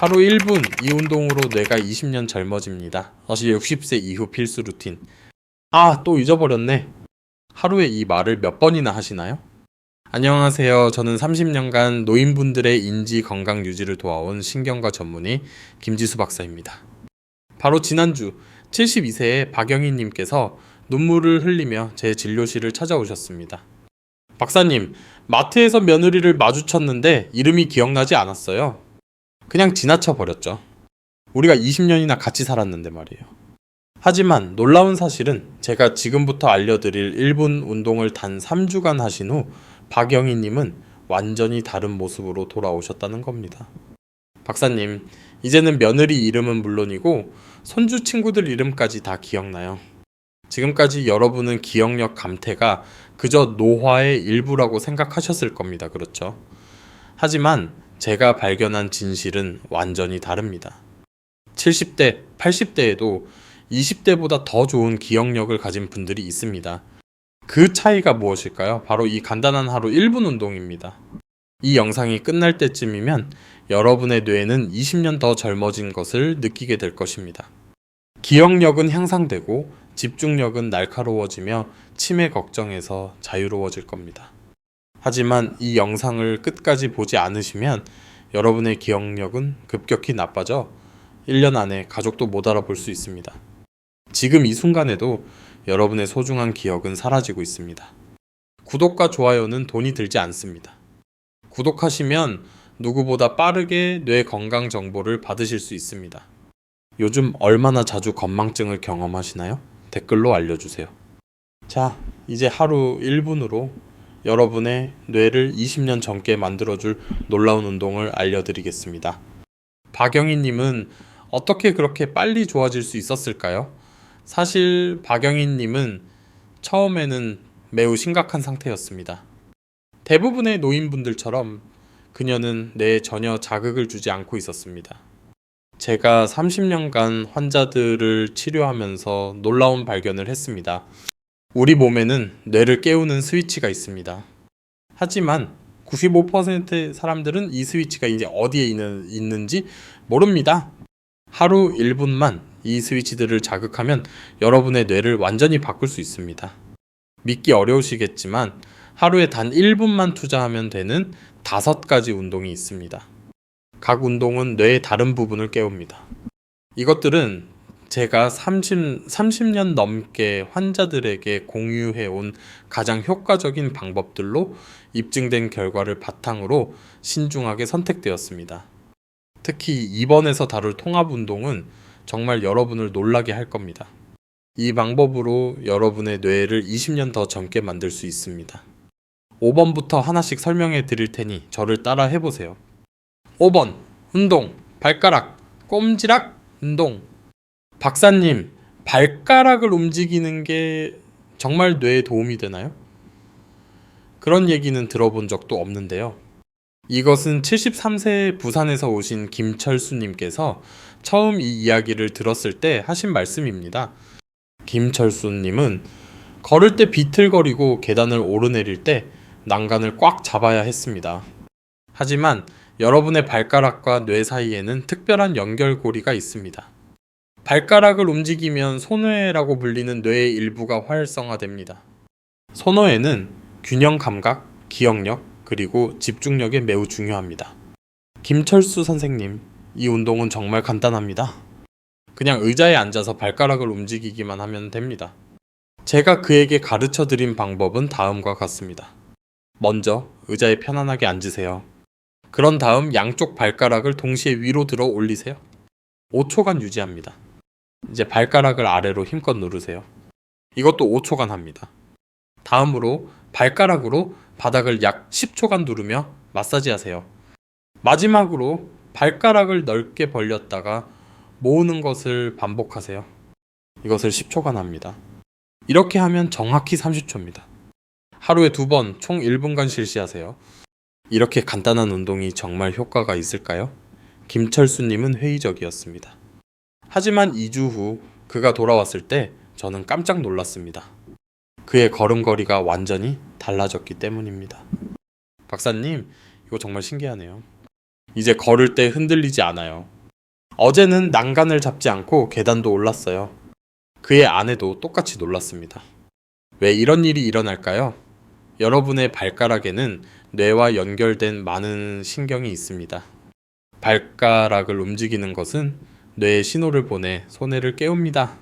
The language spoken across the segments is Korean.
하루 1분 이 운동으로 뇌가 20년 젊어집니다. 사실 60세 이후 필수 루틴. 아, 또 잊어버렸네. 하루에 이 말을 몇 번이나 하시나요? 안녕하세요. 저는 30년간 노인분들의 인지 건강 유지를 도와온 신경과 전문의 김지수 박사입니다. 바로 지난주 72세의 박영희님께서 눈물을 흘리며 제 진료실을 찾아오셨습니다. 박사님, 마트에서 며느리를 마주쳤는데 이름이 기억나지 않았어요. 그냥 지나쳐 버렸죠. 우리가 20년이나 같이 살았는데 말이에요. 하지만 놀라운 사실은 제가 지금부터 알려드릴 1분 운동을 단 3주간 하신 후 박영희님은 완전히 다른 모습으로 돌아오셨다는 겁니다. 박사님, 이제는 며느리 이름은 물론이고 손주 친구들 이름까지 다 기억나요. 지금까지 여러분은 기억력 감퇴가 그저 노화의 일부라고 생각하셨을 겁니다. 그렇죠? 하지만 제가 발견한 진실은 완전히 다릅니다. 70대, 80대에도 20대보다 더 좋은 기억력을 가진 분들이 있습니다. 그 차이가 무엇일까요? 바로 이 간단한 하루 1분 운동입니다. 이 영상이 끝날 때쯤이면 여러분의 뇌는 20년 더 젊어진 것을 느끼게 될 것입니다. 기억력은 향상되고 집중력은 날카로워지며 치매 걱정에서 자유로워질 겁니다. 하지만 이 영상을 끝까지 보지 않으시면 여러분의 기억력은 급격히 나빠져 1년 안에 가족도 못 알아볼 수 있습니다. 지금 이 순간에도 여러분의 소중한 기억은 사라지고 있습니다. 구독과 좋아요는 돈이 들지 않습니다. 구독하시면 누구보다 빠르게 뇌 건강 정보를 받으실 수 있습니다. 요즘 얼마나 자주 건망증을 경험하시나요? 댓글로 알려주세요. 자, 이제 하루 1분으로 여러분의 뇌를 20년 젊게 만들어줄 놀라운 운동을 알려드리겠습니다. 박영희님은 어떻게 그렇게 빨리 좋아질 수 있었을까요? 사실 박영희님은 처음에는 매우 심각한 상태였습니다. 대부분의 노인분들처럼 그녀는 뇌에 전혀 자극을 주지 않고 있었습니다. 제가 30년간 환자들을 치료하면서 놀라운 발견을 했습니다. 우리 몸에는 뇌를 깨우는 스위치가 있습니다. 하지만 95%의 사람들은 이 스위치가 이제 어디에 있는, 있는지 모릅니다. 하루 1분만 이 스위치들을 자극하면 여러분의 뇌를 완전히 바꿀 수 있습니다. 믿기 어려우시겠지만 하루에 단 1분만 투자하면 되는 다섯 가지 운동이 있습니다. 각 운동은 뇌의 다른 부분을 깨웁니다. 이것들은 제가 30, 30년 넘게 환자들에게 공유해 온 가장 효과적인 방법들로 입증된 결과를 바탕으로 신중하게 선택되었습니다. 특히 이번에서 다룰 통합 운동은 정말 여러분을 놀라게 할 겁니다. 이 방법으로 여러분의 뇌를 20년 더 젊게 만들 수 있습니다. 5번부터 하나씩 설명해 드릴 테니 저를 따라 해보세요. 5번 운동 발가락 꼼지락 운동 박사님 발가락을 움직이는 게 정말 뇌에 도움이 되나요? 그런 얘기는 들어본 적도 없는데요. 이것은 73세 부산에서 오신 김철수님께서 처음 이 이야기를 들었을 때 하신 말씀입니다. 김철수님은 걸을 때 비틀거리고 계단을 오르내릴 때 난간을 꽉 잡아야 했습니다. 하지만 여러분의 발가락과 뇌 사이에는 특별한 연결고리가 있습니다. 발가락을 움직이면 손뇌라고 불리는 뇌의 일부가 활성화됩니다. 손뇌에는 균형 감각, 기억력, 그리고 집중력에 매우 중요합니다. 김철수 선생님, 이 운동은 정말 간단합니다. 그냥 의자에 앉아서 발가락을 움직이기만 하면 됩니다. 제가 그에게 가르쳐 드린 방법은 다음과 같습니다. 먼저 의자에 편안하게 앉으세요. 그런 다음 양쪽 발가락을 동시에 위로 들어 올리세요. 5초간 유지합니다. 이제 발가락을 아래로 힘껏 누르세요. 이것도 5초간 합니다. 다음으로 발가락으로 바닥을 약 10초간 누르며 마사지 하세요. 마지막으로 발가락을 넓게 벌렸다가 모으는 것을 반복하세요. 이것을 10초간 합니다. 이렇게 하면 정확히 30초입니다. 하루에 두 번 총 1분간 실시하세요. 이렇게 간단한 운동이 정말 효과가 있을까요? 김철수님은 회의적이었습니다. 하지만 2주 후 그가 돌아왔을 때 저는 깜짝 놀랐습니다. 그의 걸음걸이가 완전히 달라졌기 때문입니다. 박사님, 이거 정말 신기하네요. 이제 걸을 때 흔들리지 않아요. 어제는 난간을 잡지 않고 계단도 올랐어요. 그의 아내도 똑같이 놀랐습니다. 왜 이런 일이 일어날까요? 여러분의 발가락에는 뇌와 연결된 많은 신경이 있습니다. 발가락을 움직이는 것은 뇌에 신호를 보내 손해를 깨웁니다.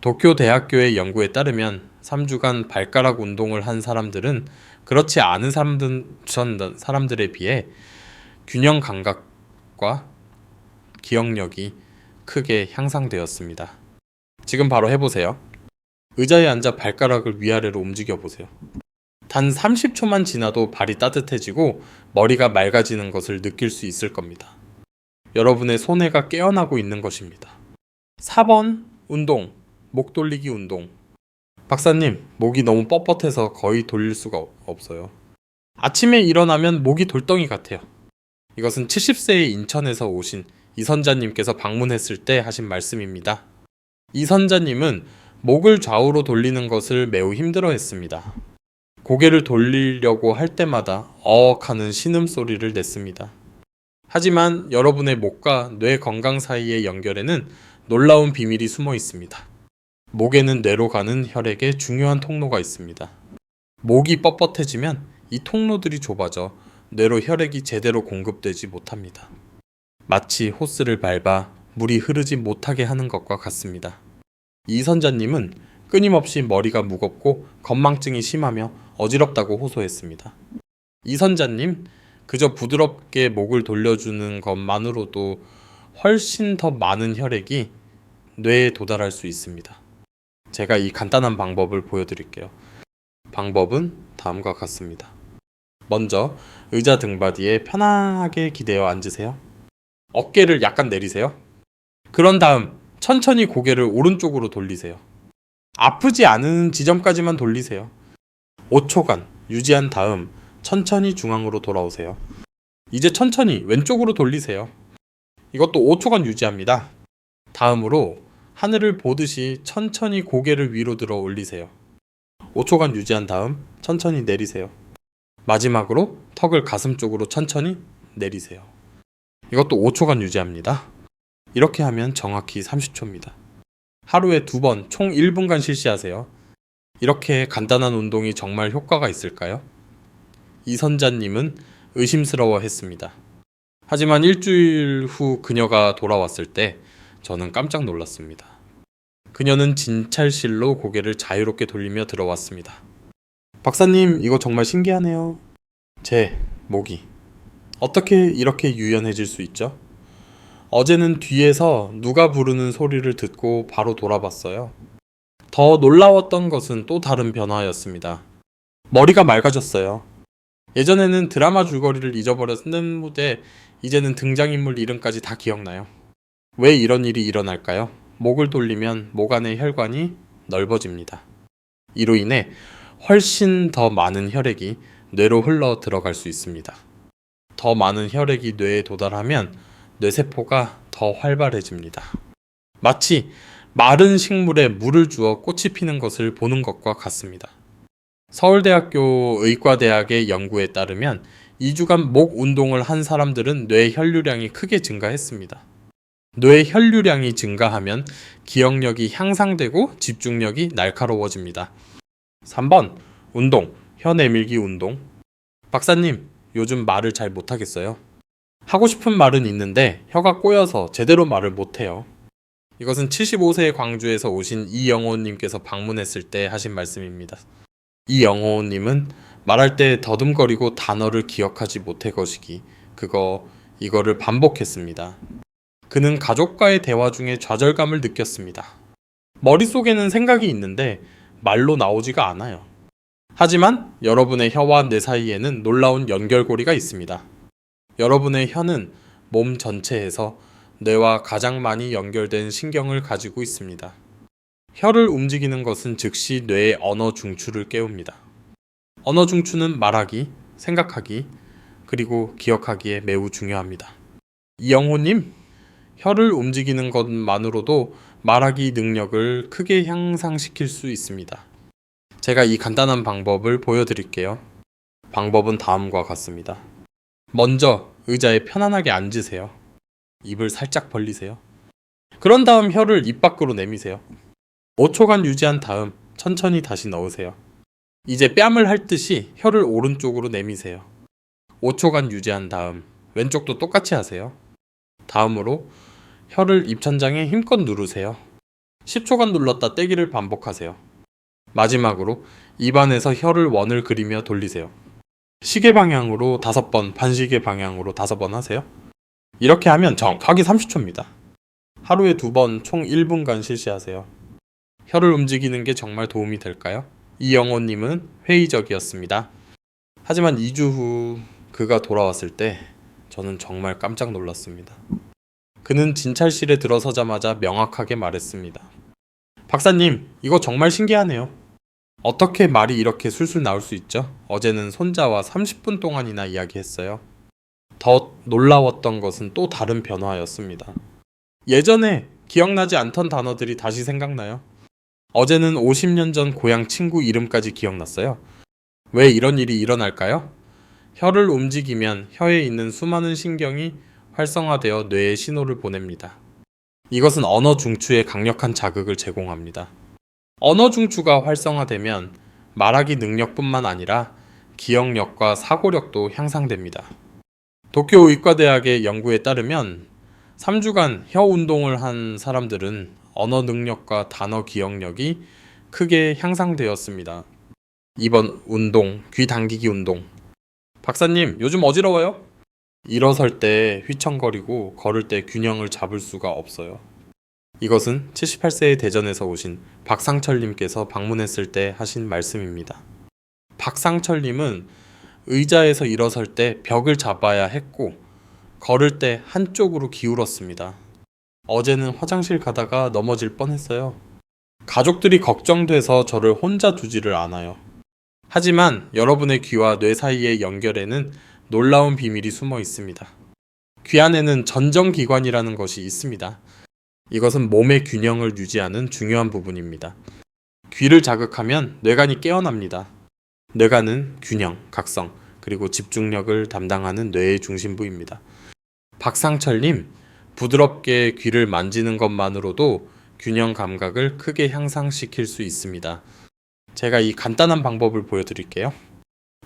도쿄 대학교의 연구에 따르면 3주간 발가락 운동을 한 사람들은 그렇지 않은 사람들, 전 사람들에 비해 균형 감각과 기억력이 크게 향상되었습니다. 지금 바로 해보세요. 의자에 앉아 발가락을 위아래로 움직여 보세요. 단 30초만 지나도 발이 따뜻해지고 머리가 맑아지는 것을 느낄 수 있을 겁니다. 여러분의 손해가 깨어나고 있는 것입니다. 4번 운동, 목 돌리기 운동. 박사님, 목이 너무 뻣뻣해서 거의 돌릴 수가 없- 없어요. 아침에 일어나면 목이 돌덩이 같아요. 이것은 70세의 인천에서 오신 이선자님께서 방문했을 때 하신 말씀입니다. 이선자님은 목을 좌우로 돌리는 것을 매우 힘들어 했습니다. 고개를 돌리려고 할 때마다 어억 하는 신음소리를 냈습니다. 하지만 여러분의 목과 뇌 건강 사이의 연결에는 놀라운 비밀이 숨어 있습니다. 목에는 뇌로 가는 혈액의 중요한 통로가 있습니다. 목이 뻣뻣해지면 이 통로들이 좁아져 뇌로 혈액이 제대로 공급되지 못합니다. 마치 호스를 밟아 물이 흐르지 못하게 하는 것과 같습니다. 이 선자님은 끊임없이 머리가 무겁고 건망증이 심하며 어지럽다고 호소했습니다. 이 선자님, 그저 부드럽게 목을 돌려주는 것만으로도 훨씬 더 많은 혈액이 뇌에 도달할 수 있습니다. 제가 이 간단한 방법을 보여드릴게요. 방법은 다음과 같습니다. 먼저 의자 등받이에 편안하게 기대어 앉으세요. 어깨를 약간 내리세요. 그런 다음 천천히 고개를 오른쪽으로 돌리세요. 아프지 않은 지점까지만 돌리세요. 5초간 유지한 다음 천천히 중앙으로 돌아오세요. 이제 천천히 왼쪽으로 돌리세요. 이것도 5초간 유지합니다. 다음으로 하늘을 보듯이 천천히 고개를 위로 들어 올리세요. 5초간 유지한 다음 천천히 내리세요. 마지막으로 턱을 가슴 쪽으로 천천히 내리세요. 이것도 5초간 유지합니다. 이렇게 하면 정확히 30초입니다. 하루에 두 번 총 1분간 실시하세요. 이렇게 간단한 운동이 정말 효과가 있을까요? 이선자님은 의심스러워 했습니다. 하지만 일주일 후 그녀가 돌아왔을 때 저는 깜짝 놀랐습니다. 그녀는 진찰실로 고개를 자유롭게 돌리며 들어왔습니다. 박사님, 이거 정말 신기하네요. 제 목이 어떻게 이렇게 유연해질 수 있죠? 어제는 뒤에서 누가 부르는 소리를 듣고 바로 돌아봤어요. 더 놀라웠던 것은 또 다른 변화였습니다. 머리가 맑아졌어요. 예전에는 드라마 줄거리를 잊어버렸는데 이제는 등장인물 이름까지 다 기억나요. 왜 이런 일이 일어날까요? 목을 돌리면 목 안의 혈관이 넓어집니다. 이로 인해 훨씬 더 많은 혈액이 뇌로 흘러 들어갈 수 있습니다. 더 많은 혈액이 뇌에 도달하면 뇌세포가 더 활발해집니다. 마치 마른 식물에 물을 주어 꽃이 피는 것을 보는 것과 같습니다. 서울대학교 의과대학의 연구에 따르면 2주간 목 운동을 한 사람들은 뇌 혈류량이 크게 증가했습니다. 뇌 혈류량이 증가하면 기억력이 향상되고 집중력이 날카로워집니다. 3번 운동, 혀 내밀기 운동. 박사님, 요즘 말을 잘 못하겠어요. 하고 싶은 말은 있는데 혀가 꼬여서 제대로 말을 못해요. 이것은 75세의 광주에서 오신 이영호님께서 방문했을 때 하신 말씀입니다. 이영호님은 말할 때 더듬거리고 단어를 기억하지 못해 것이기 그거 이거를 반복했습니다. 그는 가족과의 대화 중에 좌절감을 느꼈습니다. 머릿속에는 생각이 있는데 말로 나오지가 않아요. 하지만 여러분의 혀와 뇌 사이에는 놀라운 연결고리가 있습니다. 여러분의 혀는 몸 전체에서 뇌와 가장 많이 연결된 신경을 가지고 있습니다. 혀를 움직이는 것은 즉시 뇌의 언어 중추를 깨웁니다. 언어 중추는 말하기, 생각하기, 그리고 기억하기에 매우 중요합니다. 이영호님, 혀를 움직이는 것만으로도 말하기 능력을 크게 향상시킬 수 있습니다. 제가 이 간단한 방법을 보여드릴게요. 방법은 다음과 같습니다. 먼저 의자에 편안하게 앉으세요. 입을 살짝 벌리세요. 그런 다음 혀를 입 밖으로 내미세요. 5초간 유지한 다음 천천히 다시 넣으세요. 이제 뺨을 핥듯이 혀를 오른쪽으로 내미세요. 5초간 유지한 다음 왼쪽도 똑같이 하세요. 다음으로 혀를 입천장에 힘껏 누르세요. 10초간 눌렀다 떼기를 반복하세요. 마지막으로 입안에서 혀를 원을 그리며 돌리세요. 시계 방향으로 5번, 반시계 방향으로 5번 하세요. 이렇게 하면 정확하게 30초입니다. 하루에 두 번 총 1분간 실시하세요. 혀를 움직이는 게 정말 도움이 될까요? 이영호님은 회의적이었습니다. 하지만 2주 후 그가 돌아왔을 때 저는 정말 깜짝 놀랐습니다. 그는 진찰실에 들어서자마자 명확하게 말했습니다. 박사님, 이거 정말 신기하네요. 어떻게 말이 이렇게 술술 나올 수 있죠? 어제는 손자와 30분 동안이나 이야기했어요. 더 놀라웠던 것은 또 다른 변화였습니다. 예전에 기억나지 않던 단어들이 다시 생각나요. 어제는 50년 전 고향 친구 이름까지 기억났어요. 왜 이런 일이 일어날까요? 혀를 움직이면 혀에 있는 수많은 신경이 활성화되어 뇌에 신호를 보냅니다. 이것은 언어 중추에 강력한 자극을 제공합니다. 언어 중추가 활성화되면 말하기 능력뿐만 아니라 기억력과 사고력도 향상됩니다. 도쿄 의과대학의 연구에 따르면 3주간 혀 운동을 한 사람들은 언어 능력과 단어 기억력이 크게 향상되었습니다. 2번 운동, 귀 당기기 운동. 박사님, 요즘 어지러워요? 일어설 때 휘청거리고 걸을 때 균형을 잡을 수가 없어요. 이것은 78세의 대전에서 오신 박상철님께서 방문했을 때 하신 말씀입니다. 박상철님은 의자에서 일어설 때 벽을 잡아야 했고, 걸을 때 한쪽으로 기울었습니다. 어제는 화장실 가다가 넘어질 뻔했어요. 가족들이 걱정돼서 저를 혼자 두지를 않아요. 하지만 여러분의 귀와 뇌 사이의 연결에는 놀라운 비밀이 숨어 있습니다. 귀 안에는 전정기관이라는 것이 있습니다. 이것은 몸의 균형을 유지하는 중요한 부분입니다. 귀를 자극하면 뇌관이 깨어납니다. 뇌관은 균형, 각성, 그리고 집중력을 담당하는 뇌의 중심부입니다. 박상철님, 부드럽게 귀를 만지는 것만으로도 균형 감각을 크게 향상시킬 수 있습니다. 제가 이 간단한 방법을 보여드릴게요.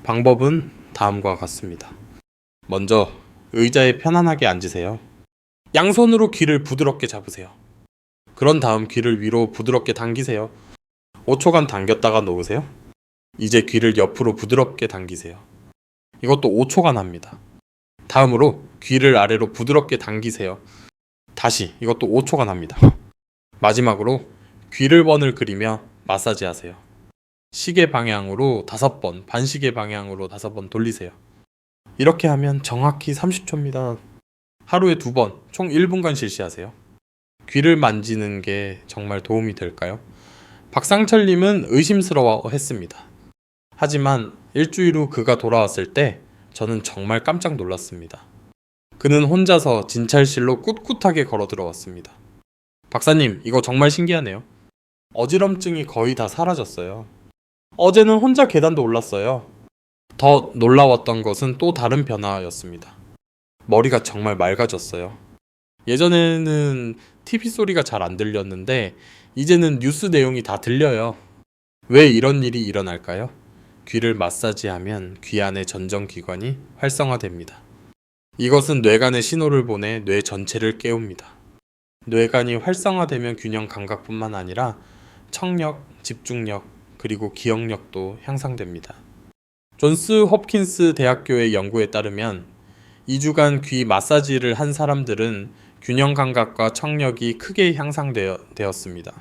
방법은 다음과 같습니다. 먼저 의자에 편안하게 앉으세요. 양손으로 귀를 부드럽게 잡으세요. 그런 다음 귀를 위로 부드럽게 당기세요. 5초간 당겼다가 놓으세요. 이제 귀를 옆으로 부드럽게 당기세요. 이것도 5초간 합니다. 다음으로 귀를 아래로 부드럽게 당기세요. 다시 이것도 5초간 합니다. 마지막으로 귀를 번을 그리며 마사지 하세요. 시계 방향으로 5번, 반시계 방향으로 5번 돌리세요. 이렇게 하면 정확히 30초입니다. 하루에 두 번, 총 1분간 실시하세요. 귀를 만지는 게 정말 도움이 될까요? 박상철님은 의심스러워 했습니다. 하지만 일주일 후 그가 돌아왔을 때 저는 정말 깜짝 놀랐습니다. 그는 혼자서 진찰실로 꿋꿋하게 걸어 들어왔습니다. 박사님, 이거 정말 신기하네요. 어지럼증이 거의 다 사라졌어요. 어제는 혼자 계단도 올랐어요. 더 놀라웠던 것은 또 다른 변화였습니다. 머리가 정말 맑아졌어요. 예전에는 TV 소리가 잘 안 들렸는데 이제는 뉴스 내용이 다 들려요. 왜 이런 일이 일어날까요? 귀를 마사지하면 귀 안의 전정기관이 활성화됩니다. 이것은 뇌관에 신호를 보내 뇌 전체를 깨웁니다. 뇌관이 활성화되면 균형 감각뿐만 아니라 청력, 집중력, 그리고 기억력도 향상됩니다. 존스 홉킨스 대학교의 연구에 따르면 2주간 귀 마사지를 한 사람들은 균형 감각과 청력이 크게 향상되었습니다.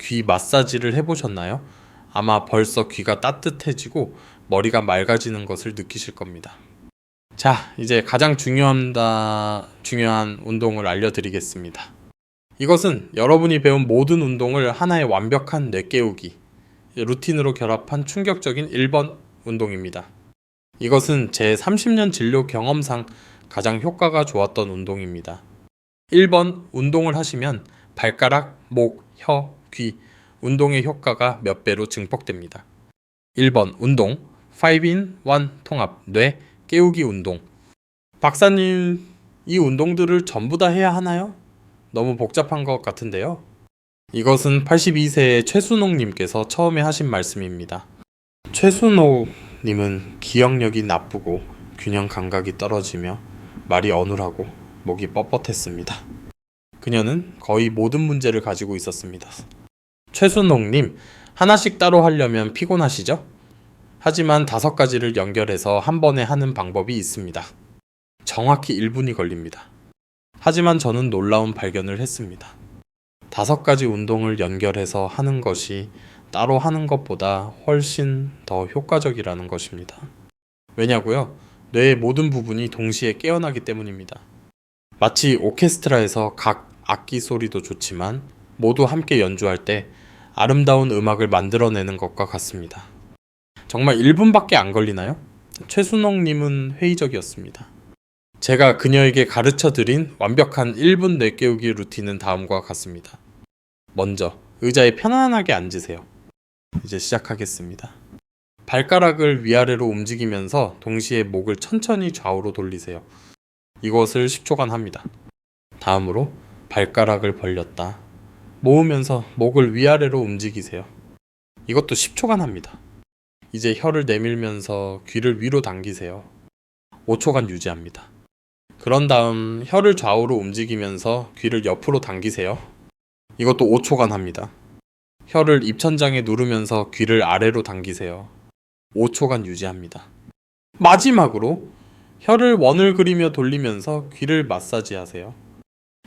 귀 마사지를 해보셨나요? 아마 벌써 귀가 따뜻해지고 머리가 맑아지는 것을 느끼실 겁니다. 자, 이제 가장 중요합니다. 중요한 운동을 알려드리겠습니다. 이것은 여러분이 배운 모든 운동을 하나의 완벽한 뇌깨우기, 루틴으로 결합한 충격적인 1번 운동입니다. 이것은 제 30년 진료 경험상 가장 효과가 좋았던 운동입니다. 1번 운동을 하시면 발가락, 목, 혀, 귀, 운동의 효과가 몇 배로 증폭됩니다. 1번 운동 5in 1 통합 뇌 깨우기 운동 박사님, 이 운동들을 전부 다 해야 하나요? 너무 복잡한 것 같은데요. 이것은 82세의 최순옥님께서 처음에 하신 말씀입니다. 최순옥님은 기억력이 나쁘고 균형 감각이 떨어지며 말이 어눌하고 목이 뻣뻣했습니다. 그녀는 거의 모든 문제를 가지고 있었습니다. 최순옥님, 하나씩 따로 하려면 피곤하시죠? 하지만 다섯 가지를 연결해서 한 번에 하는 방법이 있습니다. 정확히 1분이 걸립니다. 하지만 저는 놀라운 발견을 했습니다. 다섯 가지 운동을 연결해서 하는 것이 따로 하는 것보다 훨씬 더 효과적이라는 것입니다. 왜냐고요? 뇌의 모든 부분이 동시에 깨어나기 때문입니다. 마치 오케스트라에서 각 악기 소리도 좋지만 모두 함께 연주할 때 아름다운 음악을 만들어내는 것과 같습니다. 정말 1분밖에 안 걸리나요? 최순옥님은 회의적이었습니다. 제가 그녀에게 가르쳐 드린 완벽한 1분 뇌깨우기 루틴은 다음과 같습니다. 먼저 의자에 편안하게 앉으세요. 이제 시작하겠습니다. 발가락을 위아래로 움직이면서 동시에 목을 천천히 좌우로 돌리세요. 이것을 10초간 합니다. 다음으로 발가락을 벌렸다. 모으면서 목을 위아래로 움직이세요. 이것도 10초간 합니다. 이제 혀를 내밀면서 귀를 위로 당기세요. 5초간 유지합니다. 그런 다음 혀를 좌우로 움직이면서 귀를 옆으로 당기세요. 이것도 5초간 합니다. 혀를 입천장에 누르면서 귀를 아래로 당기세요. 5초간 유지합니다. 마지막으로 혀를 원을 그리며 돌리면서 귀를 마사지하세요.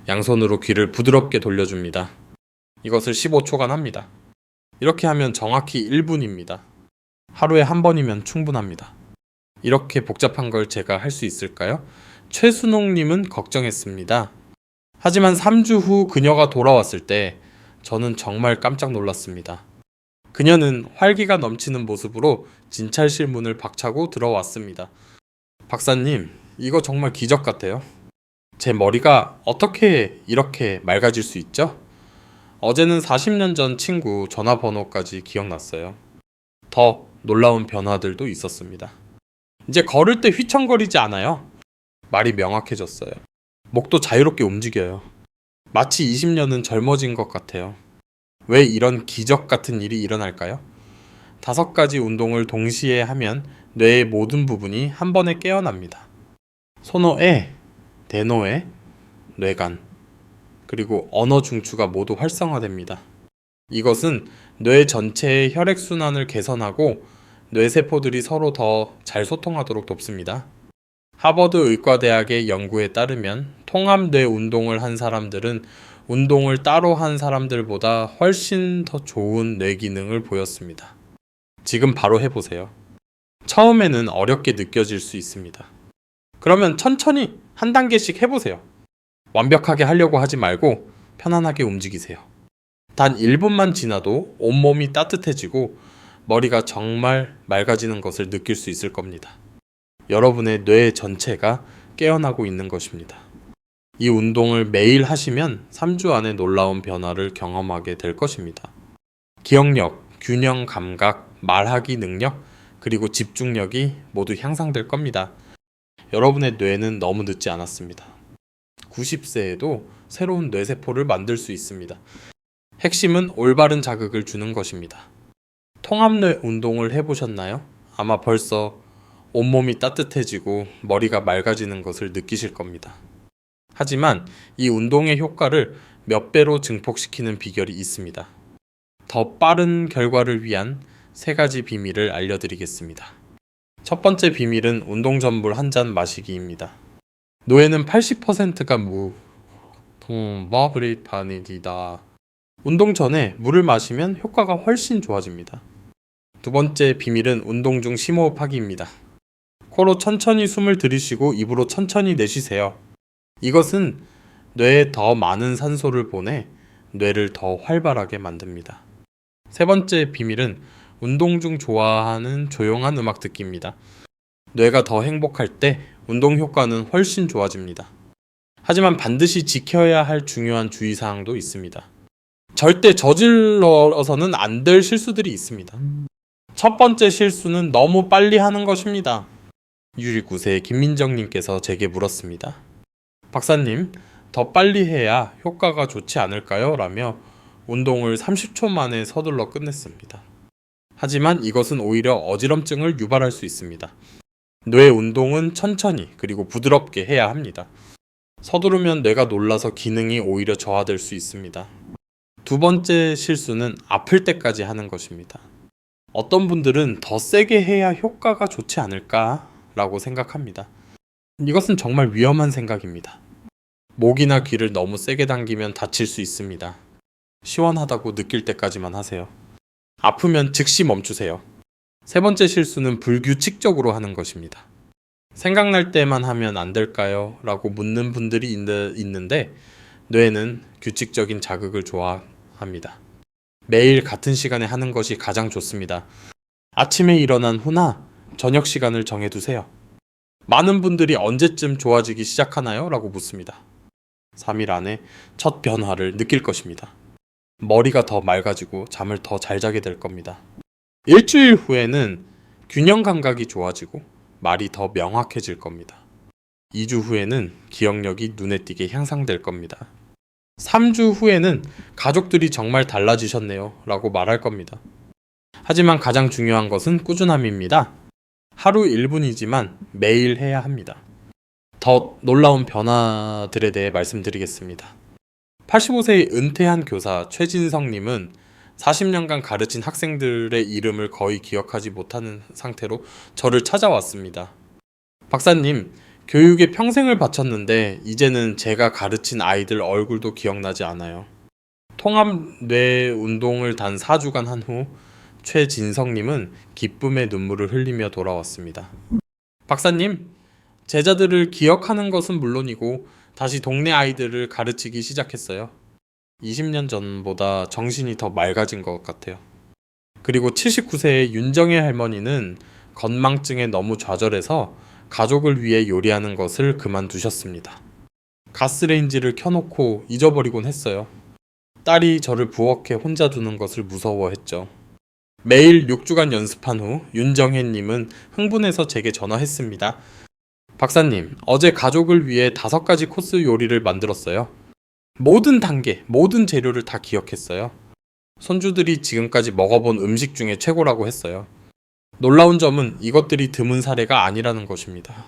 양손으로 귀를 부드럽게 돌려줍니다. 이것을 15초간 합니다. 이렇게 하면 정확히 1분입니다. 하루에 한 번이면 충분합니다. 이렇게 복잡한 걸 제가 할 수 있을까요? 최순옥님은 걱정했습니다. 하지만 3주 후 그녀가 돌아왔을 때 저는 정말 깜짝 놀랐습니다. 그녀는 활기가 넘치는 모습으로 진찰실 문을 박차고 들어왔습니다. 박사님, 이거 정말 기적 같아요. 제 머리가 어떻게 이렇게 맑아질 수 있죠? 어제는 40년 전 친구 전화번호까지 기억났어요. 더 놀라운 변화들도 있었습니다. 이제 걸을 때 휘청거리지 않아요. 말이 명확해졌어요. 목도 자유롭게 움직여요. 마치 20년은 젊어진 것 같아요. 왜 이런 기적 같은 일이 일어날까요? 다섯 가지 운동을 동시에 하면 뇌의 모든 부분이 한 번에 깨어납니다. 소노에, 대노에, 뇌간, 그리고 언어 중추가 모두 활성화됩니다. 이것은 뇌 전체의 혈액순환을 개선하고 뇌세포들이 서로 더 잘 소통하도록 돕습니다. 하버드 의과대학의 연구에 따르면 통합뇌 운동을 한 사람들은 운동을 따로 한 사람들보다 훨씬 더 좋은 뇌 기능을 보였습니다. 지금 바로 해보세요. 처음에는 어렵게 느껴질 수 있습니다. 그러면 천천히 한 단계씩 해보세요. 완벽하게 하려고 하지 말고 편안하게 움직이세요. 단 1분만 지나도 온몸이 따뜻해지고 머리가 정말 맑아지는 것을 느낄 수 있을 겁니다. 여러분의 뇌 전체가 깨어나고 있는 것입니다. 이 운동을 매일 하시면 3주 안에 놀라운 변화를 경험하게 될 것입니다. 기억력, 균형 감각, 말하기 능력, 그리고 집중력이 모두 향상될 겁니다. 여러분의 뇌는 너무 늦지 않았습니다. 90세에도 새로운 뇌세포를 만들 수 있습니다. 핵심은 올바른 자극을 주는 것입니다. 통합뇌 운동을 해보셨나요? 아마 벌써 온몸이 따뜻해지고 머리가 맑아지는 것을 느끼실 겁니다. 하지만 이 운동의 효과를 몇 배로 증폭시키는 비결이 있습니다. 더 빠른 결과를 위한 세 가지 비밀을 알려드리겠습니다. 첫 번째 비밀은 운동 전불 한잔 마시기입니다. 노예는 80%가 무, 동버브리파니디다. 운동 전에 물을 마시면 효과가 훨씬 좋아집니다. 두 번째 비밀은 운동 중 심호흡하기입니다. 코로 천천히 숨을 들이쉬고 입으로 천천히 내쉬세요. 이것은 뇌에 더 많은 산소를 보내 뇌를 더 활발하게 만듭니다. 세 번째 비밀은 운동 중 좋아하는 조용한 음악 듣기입니다. 뇌가 더 행복할 때 운동 효과는 훨씬 좋아집니다. 하지만 반드시 지켜야 할 중요한 주의사항도 있습니다. 절대 저질러서는 안 될 실수들이 있습니다. 첫 번째 실수는 너무 빨리 하는 것입니다. 69세 김민정님께서 제게 물었습니다. 박사님, 더 빨리 해야 효과가 좋지 않을까요? 라며 운동을 30초 만에 서둘러 끝냈습니다. 하지만 이것은 오히려 어지럼증을 유발할 수 있습니다. 뇌 운동은 천천히 그리고 부드럽게 해야 합니다. 서두르면 뇌가 놀라서 기능이 오히려 저하될 수 있습니다. 두 번째 실수는 아플 때까지 하는 것입니다. 어떤 분들은 더 세게 해야 효과가 좋지 않을까라고 생각합니다. 이것은 정말 위험한 생각입니다. 목이나 귀를 너무 세게 당기면 다칠 수 있습니다. 시원하다고 느낄 때까지만 하세요. 아프면 즉시 멈추세요. 세 번째 실수는 불규칙적으로 하는 것입니다. 생각날 때만 하면 안 될까요? 라고 묻는 분들이 있는- 있는데, 뇌는 규칙적인 자극을 좋아합니다. 매일 같은 시간에 하는 것이 가장 좋습니다. 아침에 일어난 후나 저녁 시간을 정해두세요. 많은 분들이 언제쯤 좋아지기 시작하나요? 라고 묻습니다. 3일 안에 첫 변화를 느낄 것입니다. 머리가 더 맑아지고 잠을 더 잘 자게 될 겁니다. 일주일 후에는 균형 감각이 좋아지고 말이 더 명확해질 겁니다. 2주 후에는 기억력이 눈에 띄게 향상될 겁니다. 3주 후에는 가족들이 정말 달라지셨네요. 라고 말할 겁니다. 하지만 가장 중요한 것은 꾸준함입니다. 하루 1분이지만 매일 해야 합니다. 더 놀라운 변화들에 대해 말씀드리겠습니다. 85세의 은퇴한 교사 최진성님은 40년간 가르친 학생들의 이름을 거의 기억하지 못하는 상태로 저를 찾아왔습니다. 박사님, 교육에 평생을 바쳤는데 이제는 제가 가르친 아이들 얼굴도 기억나지 않아요. 통합 뇌 운동을 단 4주간 한 후 최진성님은 기쁨의 눈물을 흘리며 돌아왔습니다. 박사님, 제자들을 기억하는 것은 물론이고 다시 동네 아이들을 가르치기 시작했어요. 20년 전보다 정신이 더 맑아진 것 같아요. 그리고 79세의 윤정혜 할머니는 건망증에 너무 좌절해서 가족을 위해 요리하는 것을 그만두셨습니다. 가스레인지를 켜놓고 잊어버리곤 했어요. 딸이 저를 부엌에 혼자 두는 것을 무서워했죠. 매일 6주간 연습한 후 윤정혜님은 흥분해서 제게 전화했습니다. 박사님, 어제 가족을 위해 다섯 가지 코스 요리를 만들었어요. 모든 단계, 모든 재료를 다 기억했어요. 손주들이 지금까지 먹어본 음식 중에 최고라고 했어요. 놀라운 점은 이것들이 드문 사례가 아니라는 것입니다.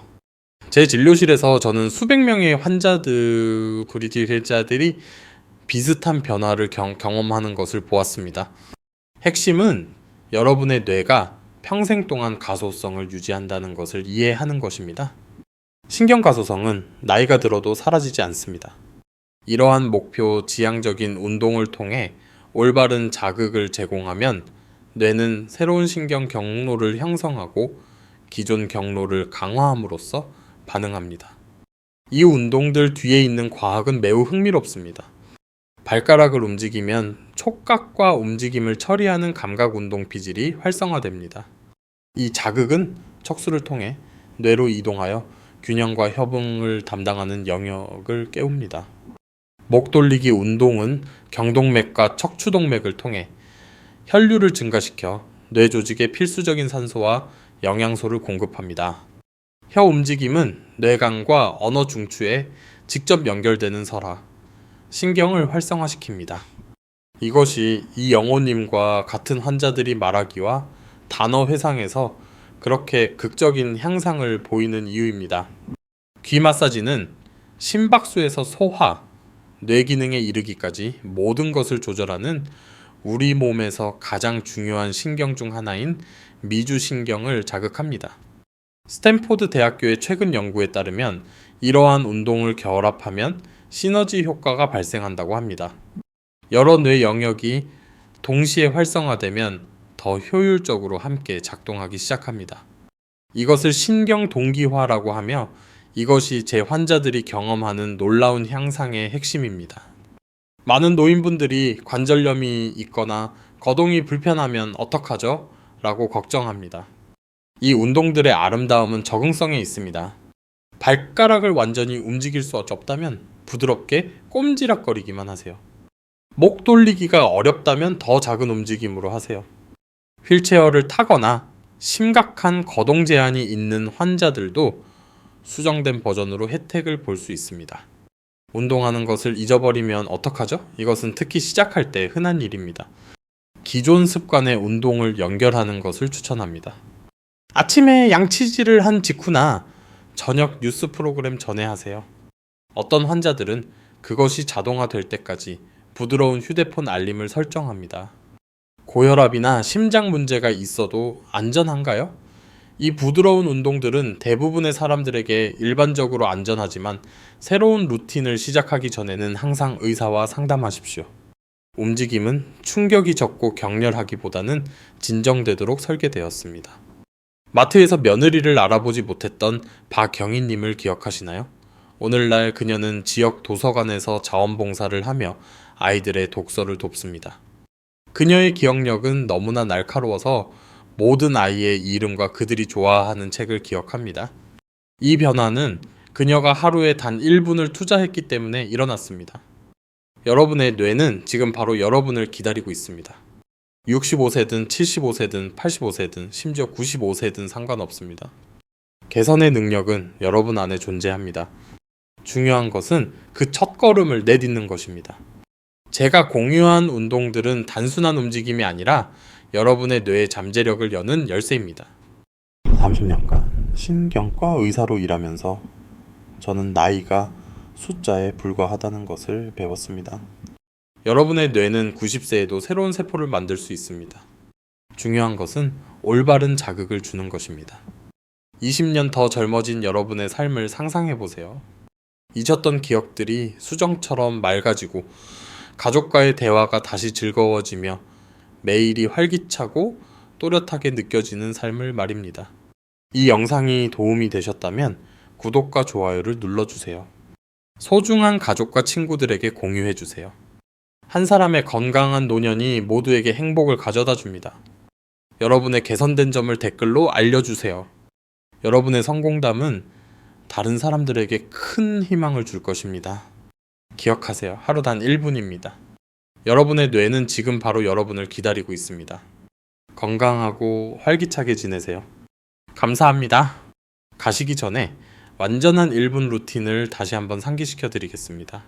제 진료실에서 저는 수백 명의 환자들, 구리질자들이 비슷한 변화를 경, 경험하는 것을 보았습니다. 핵심은 여러분의 뇌가 평생 동안 가소성을 유지한다는 것을 이해하는 것입니다. 신경 가소성은 나이가 들어도 사라지지 않습니다. 이러한 목표 지향적인 운동을 통해 올바른 자극을 제공하면 뇌는 새로운 신경 경로를 형성하고 기존 경로를 강화함으로써 반응합니다. 이 운동들 뒤에 있는 과학은 매우 흥미롭습니다. 발가락을 움직이면 촉각과 움직임을 처리하는 감각 운동 피질이 활성화됩니다. 이 자극은 척수를 통해 뇌로 이동하여 균형과 협응을 담당하는 영역을 깨웁니다. 목 돌리기 운동은 경동맥과 척추동맥을 통해 혈류를 증가시켜 뇌 조직에 필수적인 산소와 영양소를 공급합니다. 혀 움직임은 뇌강과 언어 중추에 직접 연결되는 설화, 신경을 활성화시킵니다. 이것이 이 영호님과 같은 환자들이 말하기와 단어 회상에서 그렇게 극적인 향상을 보이는 이유입니다. 귀 마사지는 심박수에서 소화, 뇌 기능에 이르기까지 모든 것을 조절하는 우리 몸에서 가장 중요한 신경 중 하나인 미주신경을 자극합니다. 스탠포드 대학교의 최근 연구에 따르면 이러한 운동을 결합하면 시너지 효과가 발생한다고 합니다. 여러 뇌 영역이 동시에 활성화되면 더 효율적으로 함께 작동하기 시작합니다. 이것을 신경 동기화라고 하며 이것이 제 환자들이 경험하는 놀라운 향상의 핵심입니다. 많은 노인분들이 관절염이 있거나 거동이 불편하면 어떡하죠? 라고 걱정합니다. 이 운동들의 아름다움은 적응성에 있습니다. 발가락을 완전히 움직일 수 없다면 부드럽게 꼼지락거리기만 하세요. 목 돌리기가 어렵다면 더 작은 움직임으로 하세요. 휠체어를 타거나 심각한 거동 제한이 있는 환자들도 수정된 버전으로 혜택을 볼 수 있습니다. 운동하는 것을 잊어버리면 어떡하죠? 이것은 특히 시작할 때 흔한 일입니다. 기존 습관의 운동을 연결하는 것을 추천합니다. 아침에 양치질을 한 직후나 저녁 뉴스 프로그램 전에 하세요. 어떤 환자들은 그것이 자동화될 때까지 부드러운 휴대폰 알림을 설정합니다. 고혈압이나 심장 문제가 있어도 안전한가요? 이 부드러운 운동들은 대부분의 사람들에게 일반적으로 안전하지만 새로운 루틴을 시작하기 전에는 항상 의사와 상담하십시오. 움직임은 충격이 적고 격렬하기보다는 진정되도록 설계되었습니다. 마트에서 며느리를 알아보지 못했던 박경희님을 기억하시나요? 오늘날 그녀는 지역 도서관에서 자원봉사를 하며 아이들의 독서를 돕습니다. 그녀의 기억력은 너무나 날카로워서 모든 아이의 이름과 그들이 좋아하는 책을 기억합니다. 이 변화는 그녀가 하루에 단 1분을 투자했기 때문에 일어났습니다. 여러분의 뇌는 지금 바로 여러분을 기다리고 있습니다. 65세든 75세든 85세든 심지어 95세든 상관없습니다. 개선의 능력은 여러분 안에 존재합니다. 중요한 것은 그 첫 걸음을 내딛는 것입니다. 제가 공유한 운동들은 단순한 움직임이 아니라 여러분의 뇌의 잠재력을 여는 열쇠입니다. 30년간 신경과 의사로 일하면서 저는 나이가 숫자에 불과하다는 것을 배웠습니다. 여러분의 뇌는 90세에도 새로운 세포를 만들 수 있습니다. 중요한 것은 올바른 자극을 주는 것입니다. 20년 더 젊어진 여러분의 삶을 상상해 보세요. 잊었던 기억들이 수정처럼 맑아지고 가족과의 대화가 다시 즐거워지며 매일이 활기차고 또렷하게 느껴지는 삶을 말입니다. 이 영상이 도움이 되셨다면 구독과 좋아요를 눌러주세요. 소중한 가족과 친구들에게 공유해주세요. 한 사람의 건강한 노년이 모두에게 행복을 가져다 줍니다. 여러분의 개선된 점을 댓글로 알려주세요. 여러분의 성공담은 다른 사람들에게 큰 희망을 줄 것입니다. 기억하세요. 하루 단 1분입니다. 여러분의 뇌는 지금 바로 여러분을 기다리고 있습니다. 건강하고 활기차게 지내세요. 감사합니다. 가시기 전에 완전한 1분 루틴을 다시 한번 상기시켜 드리겠습니다.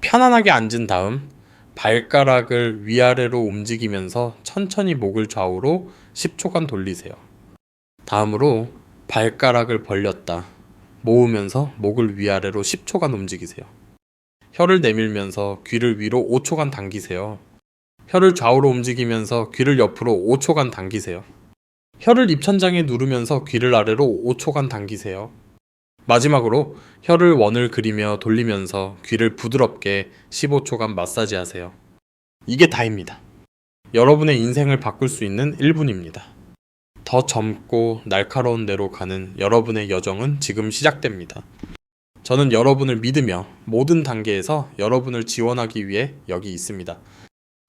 편안하게 앉은 다음 발가락을 위아래로 움직이면서 천천히 목을 좌우로 10초간 돌리세요. 다음으로 발가락을 벌렸다. 모으면서 목을 위아래로 10초간 움직이세요. 혀를 내밀면서 귀를 위로 5초간 당기세요. 혀를 좌우로 움직이면서 귀를 옆으로 5초간 당기세요. 혀를 입천장에 누르면서 귀를 아래로 5초간 당기세요. 마지막으로 혀를 원을 그리며 돌리면서 귀를 부드럽게 15초간 마사지 하세요. 이게 다입니다. 여러분의 인생을 바꿀 수 있는 1분입니다. 더 젊고 날카로운 데로 가는 여러분의 여정은 지금 시작됩니다. 저는 여러분을 믿으며 모든 단계에서 여러분을 지원하기 위해 여기 있습니다.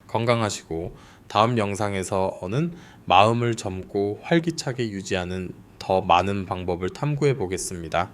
건강하시고 다음 영상에서는 마음을 젊고 활기차게 유지하는 더 많은 방법을 탐구해 보겠습니다.